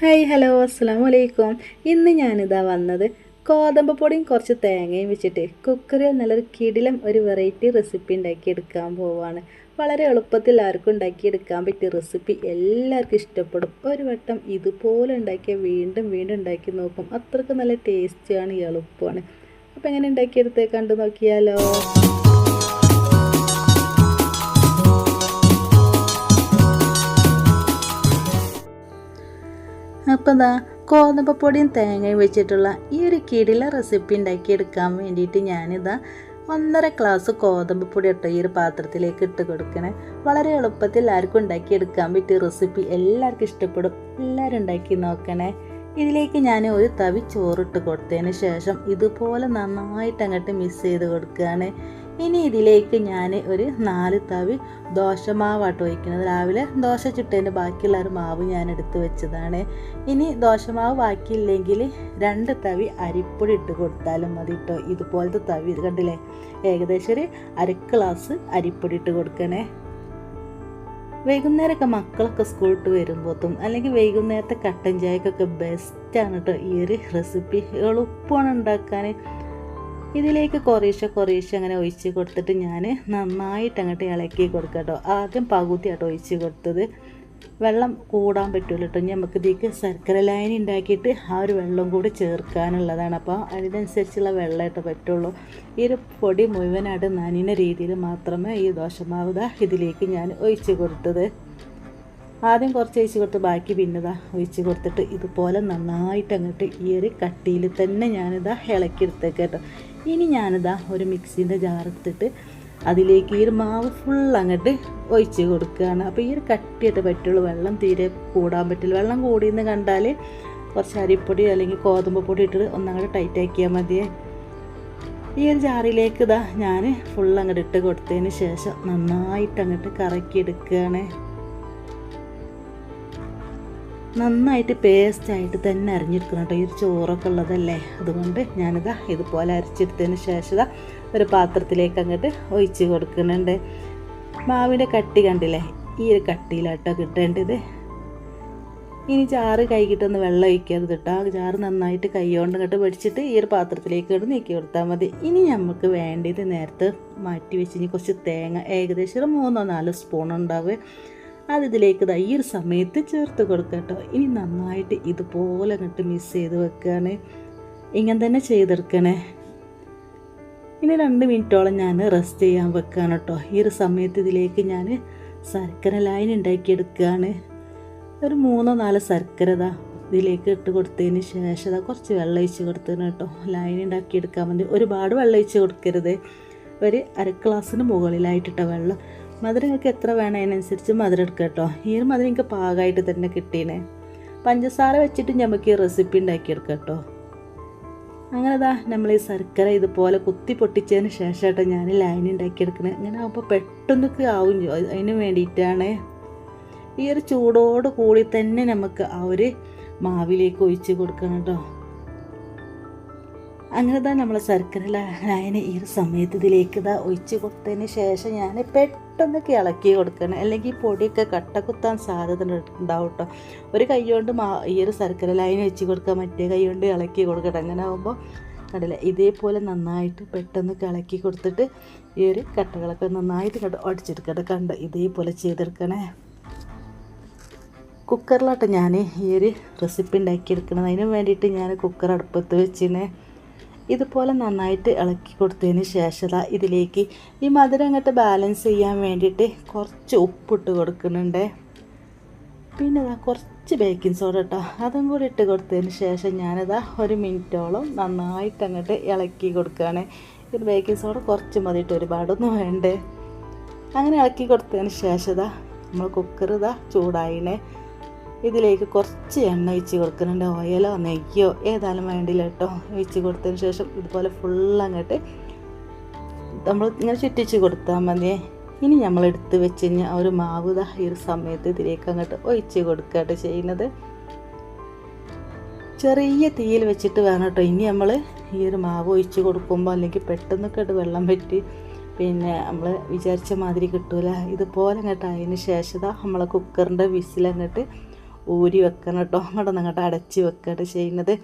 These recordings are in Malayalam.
ഹായ് ഹലോ അസ്സാം വലൈക്കും ഇന്ന് ഞാനിതാ വന്നത് ഗോതമ്പ് പൊടിയും കുറച്ച് തേങ്ങയും വെച്ചിട്ട് കുക്കറിൽ നല്ലൊരു കിടിലം ഒരു വെറൈറ്റി റെസിപ്പി ഉണ്ടാക്കിയെടുക്കാൻ പോവാണ്. വളരെ എളുപ്പത്തിൽ ആർക്കും ഉണ്ടാക്കിയെടുക്കാൻ പറ്റിയ റെസിപ്പി എല്ലാവർക്കും ഇഷ്ടപ്പെടും. ഒരു വട്ടം ഇതുപോലെ ഉണ്ടാക്കിയാൽ വീണ്ടും വീണ്ടും ഉണ്ടാക്കി നോക്കും. അത്രയ്ക്ക് നല്ല ടേസ്റ്റിയാണ് എളുപ്പമാണ്. അപ്പോൾ എങ്ങനെ ഉണ്ടാക്കിയെടുത്ത് കണ്ടു നോക്കിയാലോ. അപ്പോൾ ഇതാ ഗോതമ്പപ്പൊടിയും തേങ്ങയും വെച്ചിട്ടുള്ള ഈ ഒരു കിടില റെസിപ്പി ഉണ്ടാക്കിയെടുക്കാൻ വേണ്ടിയിട്ട് ഞാനിതാ ഒന്നര ഗ്ലാസ് ഗോതമ്പ് പൊടി ഇട്ടോ ഈ ഒരു പാത്രത്തിലേക്ക് ഇട്ട് കൊടുക്കണേ. വളരെ എളുപ്പത്തിൽ ആർക്കും ഉണ്ടാക്കിയെടുക്കാൻ പറ്റിയ റെസിപ്പി എല്ലാവർക്കും ഇഷ്ടപ്പെടും. എല്ലാവരും ഉണ്ടാക്കി നോക്കണേ. ഇതിലേക്ക് ഞാൻ ഒരു തവി ചോറിട്ട് കൊടുത്തതിന് ശേഷം ഇതുപോലെ നന്നായിട്ട് അങ്ങോട്ട് മിക്സ് ചെയ്ത് കൊടുക്കുകയാണ് ഇനി ഇതിലേക്ക് ഞാൻ ഒരു നാല് തവി ദോശമാവാട്ടോ ഒഴിക്കുന്നത്. രാവിലെ ദോശ ചുട്ടതിന്റെ ബാക്കിയുള്ള ഒരു മാവ് ഞാൻ എടുത്ത് വെച്ചതാണ്. ഇനി ദോശമാവ് ബാക്കിയില്ലെങ്കിൽ രണ്ട് തവി അരിപ്പൊടി ഇട്ട് കൊടുത്താലും മതി കേട്ടോ ഇതുപോലത്തെ തവി ഇത് കണ്ടില്ലേ? ഏകദേശം ഒരു അര ഗ്ലാസ് അരിപ്പൊടി ഇട്ട് കൊടുക്കണേ. വൈകുന്നേരമൊക്കെ മക്കളൊക്കെ സ്കൂളിട്ട് വരുമ്പോഴത്തും അല്ലെങ്കിൽ വൈകുന്നേരത്തെ കട്ടൻ ചായക്കൊക്കെ ബെസ്റ്റാണ് കേട്ടോ ഈ ഒരു റെസിപ്പി എളുപ്പമാണ് ഉണ്ടാക്കാൻ. ഇതിലേക്ക് കുറേശ്ശെ കുറേശ്ശെ അങ്ങനെ ഒഴിച്ച് കൊടുത്തിട്ട് ഞാൻ നന്നായിട്ട് അങ്ങോട്ട് ഇളക്കി കൊടുക്കാം കേട്ടോ. ആദ്യം പകുതിയാട്ടോ ഒഴിച്ച് കൊടുത്തത്. വെള്ളം കൂടാൻ പറ്റുമല്ലോ കേട്ടോ. നമുക്ക് ഇതിലേക്ക് ശർക്കര ലായനി ഉണ്ടാക്കിയിട്ട് ആ ഒരു വെള്ളം കൂടി ചേർക്കാനുള്ളതാണ്. അപ്പോൾ അതിനനുസരിച്ചുള്ള വെള്ളമായിട്ട് പറ്റുള്ളൂ. ഈ ഒരു പൊടി മുഴുവനായിട്ട് നനയുന്ന രീതിയിൽ മാത്രമേ ഈ ദോശമാവ് ഇതിലേക്ക് ഞാൻ ഒഴിച്ച് കൊടുത്തത്. ആദ്യം കുറച്ച് ഒഴിച്ച് കൊടുത്ത് ബാക്കി പിന്നെതാ ഒഴിച്ച് കൊടുത്തിട്ട് ഇതുപോലെ നന്നായിട്ട് അങ്ങോട്ട് ഈ ഒരു കട്ടിയിൽ തന്നെ ഞാനിതാ ഇളക്കിയെടുത്തേക്ക് കേട്ടോ. ഇനി ഞാനിതാ ഒരു മിക്സിന്റെ ജാറെടുത്തിട്ട് അതിലേക്ക് ഈ ഒരു മാവ് ഫുൾ അങ്ങോട്ട് ഒഴിച്ച് കൊടുക്കുകയാണ്. അപ്പോൾ ഈ ഒരു കട്ടിയായിട്ട് പറ്റുള്ളൂ. വെള്ളം തീരെ കൂടാൻ പറ്റില്ല. വെള്ളം കൂടിയെന്ന് കണ്ടാൽ കുറച്ച് അരിപ്പൊടി അല്ലെങ്കിൽ ഗോതമ്പ് പൊടി ഇട്ടിട്ട് ഒന്നങ്ങോട്ട് ടൈറ്റ് ആക്കിയാൽ മതിയേ. ഈ ഒരു ജാറിലേക്ക് ഇതാ ഞാൻ ഫുൾ അങ്ങോട്ട് ഇട്ട് കൊടുത്തതിന് ശേഷം നന്നായിട്ട് അങ്ങോട്ട് കറക്കി എടുക്കുകയാണ്. നന്നായിട്ട് പേസ്റ്റായിട്ട് തന്നെ അരിഞ്ഞെടുക്കണം കേട്ടോ. ഈ ചോറൊക്കെ ഉള്ളതല്ലേ? അതുകൊണ്ട് ഞാനിതാ ഇതുപോലെ അരച്ചെടുത്തതിന് ശേഷം ഒരു പാത്രത്തിലേക്ക് അങ്ങോട്ട് ഒഴിച്ച് കൊടുക്കുന്നുണ്ട്. മാവിന്റെ കട്ടി കണ്ടില്ലേ? ഈ ഒരു കട്ടിയിലാട്ടോ കിട്ടേണ്ടത്. ഇനി ചാറ് കൈകിട്ടൊന്ന് വെള്ളം ഒഴിക്കരുത് കേട്ടോ. ചാറ് നന്നായിട്ട് കൈ കൊണ്ട് ഇങ്ങോട്ട് പിടിച്ചിട്ട് ഈ ഒരു പാത്രത്തിലേക്ക് ഇട്ട് നീക്കി കൊടുത്താൽ മതി. ഇനി നമുക്ക് വേണ്ടത് നേരത്തെ മാറ്റി വെച്ച് ഇനി കുറച്ച് തേങ്ങ ഏകദേശം ഒരു മൂന്നോ നാലോ സ്പൂൺ ഉണ്ടാവുക. അത് ഇതിലേക്ക് ഇതാ ഈ ഒരു സമയത്ത് ചേർത്ത് കൊടുക്കുക കേട്ടോ ഇനി നന്നായിട്ട് ഇതുപോലെ അങ്ങോട്ട് മിക്സ് ചെയ്ത് വെക്കുകയാണ് ഇങ്ങനെ തന്നെ ചെയ്തെടുക്കണേ. ഇനി രണ്ട് മിനിറ്റോളം ഞാൻ റെസ്റ്റ് ചെയ്യാൻ വെക്കുകയാണ് കേട്ടോ. ഈ ഒരു സമയത്ത് ഇതിലേക്ക് ഞാൻ ശർക്കര ലൈൻ ഉണ്ടാക്കിയെടുക്കുകയാണ് ഒരു മൂന്നോ നാലോ ശർക്കര ഇതാ ഇതിലേക്ക് ഇട്ട് കൊടുത്തതിന് ശേഷം ഇതാ കുറച്ച് വെള്ളം ഒഴിച്ച് കൊടുത്തതിന് കേട്ടോ. ലൈൻ ഉണ്ടാക്കിയെടുക്കാൻ വേണ്ടി ഒരുപാട് വെള്ളം ഒഴിച്ച് കൊടുക്കരുത്. ഒരു അര ഗ്ലാസ്സിന് മുകളിലായിട്ടിട്ട വെള്ളം. മധുരം നിങ്ങൾക്ക് എത്ര വേണം അതിനനുസരിച്ച് മധുരം എടുക്കുക കേട്ടോ. ഈ ഒരു മധുരം എനിക്ക് പാകമായിട്ട് തന്നെ കിട്ടീനെ. പഞ്ചസാര വെച്ചിട്ട് നമുക്ക് ഈ റെസിപ്പി ഉണ്ടാക്കിയെടുക്കുക കേട്ടോ. അങ്ങനെ ഇതാ നമ്മൾ ഈ ശർക്കര ഇതുപോലെ കുത്തി പൊട്ടിച്ചതിന് ശേഷം കേട്ടോ ഞാൻ ലൈൻ ഉണ്ടാക്കിയെടുക്കണേ അങ്ങനെ ആകുമ്പോൾ പെട്ടെന്നൊക്കെ ആവും അതിന് വേണ്ടിയിട്ടാണ്. ഈ ഒരു ചൂടോട് കൂടി തന്നെ നമുക്ക് ആ ഒരു മാവിലേക്ക് ഒഴിച്ച് കൊടുക്കണം കേട്ടോ. അങ്ങനെ തന്നെ നമ്മൾ ശർക്കര ലായനി ഈ ഒരു സമയത്ത് ഇതിലേക്ക് ഇതാ ഒഴിച്ച് കൊടുത്തതിന് ശേഷം ഞാൻ പെട്ടെന്നൊക്കെ ഇളക്കി കൊടുക്കണം അല്ലെങ്കിൽ പൊടിയൊക്കെ കട്ട കുത്താൻ സാധ്യത ഉണ്ടാവും കേട്ടോ ഒരു കൈ കൊണ്ട് മാ ഈ ഒരു ശർക്കര ലൈൻ വെച്ച് കൊടുക്കുക മറ്റേ കൈ കൊണ്ട് ഇളക്കി കൊടുക്കണം അങ്ങനെ ആകുമ്പോൾ കണ്ടില്ല ഇതേപോലെ നന്നായിട്ട് പെട്ടെന്ന് ഇളക്കി കൊടുത്തിട്ട് ഈ ഒരു കട്ടകളൊക്കെ നന്നായിട്ട് കണ്ട് അടിച്ചെടുക്കട്ടെ കണ്ട് ഇതേപോലെ ചെയ്തെടുക്കണേ. കുക്കറിലാട്ടോ ഞാൻ ഈ ഒരു റെസിപ്പി ഉണ്ടാക്കിയെടുക്കണത്. അതിന് വേണ്ടിയിട്ട് ഞാൻ കുക്കർ അടുപ്പത്ത് വെച്ചിനെ. ഇതുപോലെ നന്നായിട്ട് ഇളക്കി കൊടുത്തതിന് ശേഷം ഇതിലേക്ക് ഈ മധുരം അങ്ങോട്ട് ബാലൻസ് ചെയ്യാൻ വേണ്ടിയിട്ട് കുറച്ച് ഉപ്പിട്ട് കൊടുക്കുന്നുണ്ട്. പിന്നെ ഇതാ കുറച്ച് ബേക്കിംഗ് സോഡ കേട്ടോ അതും കൂടി ഇട്ട് കൊടുത്തതിന് ശേഷം ഞാനിതാ ഒരു മിനിറ്റോളം നന്നായിട്ട് അങ്ങോട്ട് ഇളക്കി കൊടുക്കുകയാണ്. ഇത് ബേക്കിംഗ് സോഡ കുറച്ച് മതിയിട്ട് ഒരുപാടൊന്നും വേണ്ടേ. അങ്ങനെ ഇളക്കി കൊടുത്തതിന് ശേഷം ഇതാ നമ്മൾ കുക്കർ ഇതാ ചൂടായിനെ ഇതിലേക്ക് കുറച്ച് എണ്ണ ഒഴിച്ച് കൊടുക്കുന്നുണ്ട്. ഓയിലോ നെയ്യോ ഏതായാലും വേണ്ടില്ല കേട്ടോ. ഒഴിച്ച് കൊടുത്തതിന് ശേഷം ഇതുപോലെ ഫുൾ അങ്ങോട്ട് നമ്മൾ ഇങ്ങനെ ചുറ്റിച്ച് കൊടുത്താൽ മതിയേ. ഇനി നമ്മൾ എടുത്ത് വെച്ച് കഴിഞ്ഞാൽ ഒരു മാവ് ദാ ഈ ഒരു സമയത്ത് ഇതിലേക്ക് അങ്ങോട്ട് ഒഴിച്ച് കൊടുക്കുകയാണ് ചെയ്യുന്നത്. ചെറിയ തീയിൽ വെച്ചിട്ട് വേണം കേട്ടോ. ഇനി നമ്മൾ ഈ ഒരു മാവ് ഒഴിച്ച് കൊടുക്കുമ്പോൾ അല്ലെങ്കിൽ പെട്ടെന്നൊക്കെ ഇട്ട് വെള്ളം പറ്റി പിന്നെ നമ്മൾ വിചാരിച്ച മാതിരി കിട്ടൂല. ഇതുപോലെ അങ്ങോട്ട് അതിന് ശേഷം നമ്മളെ കുക്കറിന്റെ വിസിലങ്ങോട്ട് ഊരി വെക്കണം കേട്ടോ. അങ്ങോട്ട് അങ്ങോട്ട് അടച്ച് വെക്കുകയാണ് ചെയ്യുന്നത്.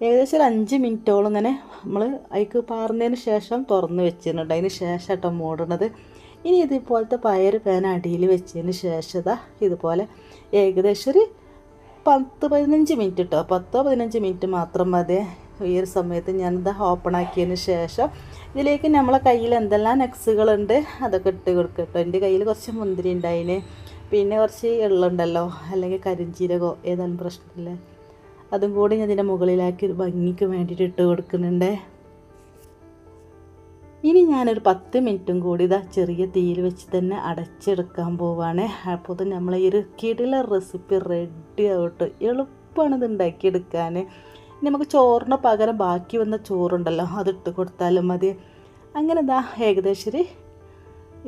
ഏകദേശം ഒരു അഞ്ച് മിനിറ്റോളം ഇങ്ങനെ നമ്മൾ അതിക്ക് പാർന്നതിന് ശേഷം തുറന്ന് വെച്ചിട്ടുണ്ട് അതിന് ശേഷം കേട്ടോ മൂടണത് ഇനി ഇതുപോലത്തെ പയർ പേന അടിയിൽ വെച്ചതിന് ശേഷം ഇതാ ഇതുപോലെ ഏകദേശം ഒരു പത്ത് പതിനഞ്ച് മിനിറ്റ് കേട്ടോ. പത്തോ പതിനഞ്ച് മിനിറ്റ് മാത്രം മതി. ഈ ഒരു സമയത്ത് ഞാനിത് ഓപ്പൺ ആക്കിയതിന് ശേഷം ഇതിലേക്ക് നമ്മളെ കയ്യിൽ എന്തെല്ലാം നെക്സുകളുണ്ട് അതൊക്കെ ഇട്ട് കൊടുക്കും കേട്ടോ. എന്റെ കയ്യിൽ കുറച്ച് മുന്തിരി ഉണ്ടായിന്. പിന്നെ കുറച്ച് എള്ളുണ്ടല്ലോ അല്ലെങ്കിൽ കരിഞ്ചീരകോ ഏതാണ് പ്രശ്നമില്ല അതും കൂടി ഞാൻ ഇതിന്റെ മുകളിലാക്കി ഒരു ഭംഗിക്ക് വേണ്ടിയിട്ട് ഇട്ട് കൊടുക്കുന്നുണ്ട്. ഇനി ഞാനൊരു പത്ത് മിനിറ്റും കൂടി ഇതാ ചെറിയ തീയിൽ വെച്ച് തന്നെ അടച്ചെടുക്കാൻ പോവാണ്. അപ്പോൾ തന്നെ നമ്മൾ ഈ ഒരു കിടില റെസിപ്പി റെഡി ആവട്ടെ. എളുപ്പമാണ് ഇത് ഉണ്ടാക്കിയെടുക്കാൻ നമുക്ക് ചോറിന് പകരം ബാക്കി വന്ന ചോറുണ്ടല്ലോ അതിട്ട് കൊടുത്താലും മതി. അങ്ങനെ ഇതാ ഏകദേശം ഒരു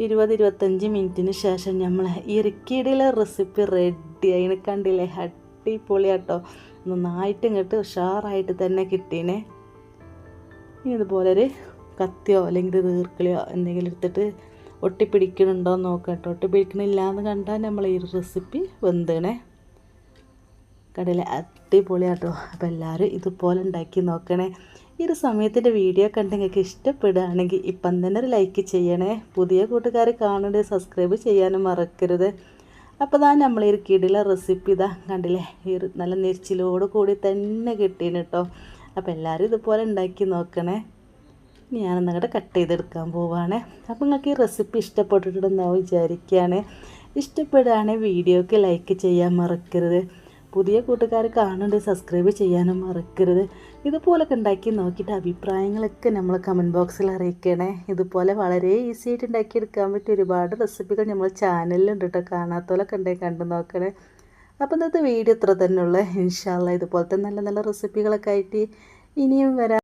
ഇരുപത് ഇരുപത്തഞ്ച് മിനിറ്റിന് ശേഷം നമ്മൾ ഇറുക്കിയിടയിലെ റെസിപ്പി റെഡി അതിനെ കണ്ടില്ലേ? അടിപൊളിയാട്ടോ. നന്നായിട്ട് ഇങ്ങോട്ട് ഉഷാറായിട്ട് തന്നെ കിട്ടീനെ. ഇനി ഇതുപോലെ ഒരു കത്തിയോ അല്ലെങ്കിൽ ദീർക്കലിയോ എന്തെങ്കിലും എടുത്തിട്ട് ഒട്ടിപ്പിടിക്കണുണ്ടോ എന്ന് നോക്കാം കേട്ടോ. ഒട്ടിപ്പിടിക്കണില്ല എന്ന് കണ്ടാൽ നമ്മൾ ഈ റെസിപ്പി വെന്തണേ. കടയിലെ അടിപൊളിയാട്ടോ. അപ്പോൾ എല്ലാവരും ഇതുപോലെ ഉണ്ടാക്കി നോക്കണേ. ഈ ഒരു സമയത്തിന്റെ വീഡിയോ കണ്ട് നിങ്ങൾക്ക് ഇഷ്ടപ്പെടുകയാണെങ്കിൽ ഇപ്പം തന്നെ ഒരു ലൈക്ക് ചെയ്യണേ. പുതിയ കൂട്ടുകാർ കാണേണ്ടത് സബ്സ്ക്രൈബ് ചെയ്യാനും മറക്കരുത്. അപ്പോൾ ഇതാ നമ്മൾ ഈ കിടില റെസിപ്പി ഇതാ കണ്ടില്ലേ? ഈ നല്ല നെരിച്ചിലോട് കൂടി തന്നെ കിട്ടീന് കേട്ടോ അപ്പോൾ എല്ലാവരും ഇതുപോലെ ഉണ്ടാക്കി നോക്കണേ. ഇനി നിങ്ങളുടെ കട്ട് ചെയ്തെടുക്കാൻ പോവാണ്. അപ്പോൾ നിങ്ങൾക്ക് ഈ റെസിപ്പി ഇഷ്ടപ്പെട്ടിട്ടുണ്ടെന്നാവും വിചാരിക്കുകയാണ്. ഇഷ്ടപ്പെടുകയാണെങ്കിൽ വീഡിയോക്ക് ലൈക്ക് ചെയ്യാൻ മറക്കരുത്. പുതിയ കൂട്ടുകാർ കാണുന്നുണ്ട് സബ്സ്ക്രൈബ് ചെയ്യാനും മറക്കരുത്. ഇതുപോലൊക്കെ ഉണ്ടാക്കി നോക്കിയിട്ട് അഭിപ്രായങ്ങളൊക്കെ നമ്മൾ കമന്റ് ബോക്സിൽ അറിയിക്കണേ. ഇതുപോലെ വളരെ ഈസി ആയിട്ട് ഉണ്ടാക്കിയെടുക്കാൻ പറ്റിയ ഒരുപാട് റെസിപ്പികൾ നമ്മൾ ചാനലിലുണ്ട് കേട്ടോ കാണാത്തവരൊക്കെ ഉണ്ടെങ്കിൽ കണ്ടു നോക്കണേ. അപ്പോൾ ഇന്നത്തെ വീഡിയോ ഇത്ര തന്നെ ഇൻഷാല്ല ഇതുപോലത്തെ നല്ല നല്ല റെസിപ്പികളൊക്കെ ആയിട്ട് ഇനിയും വരാം.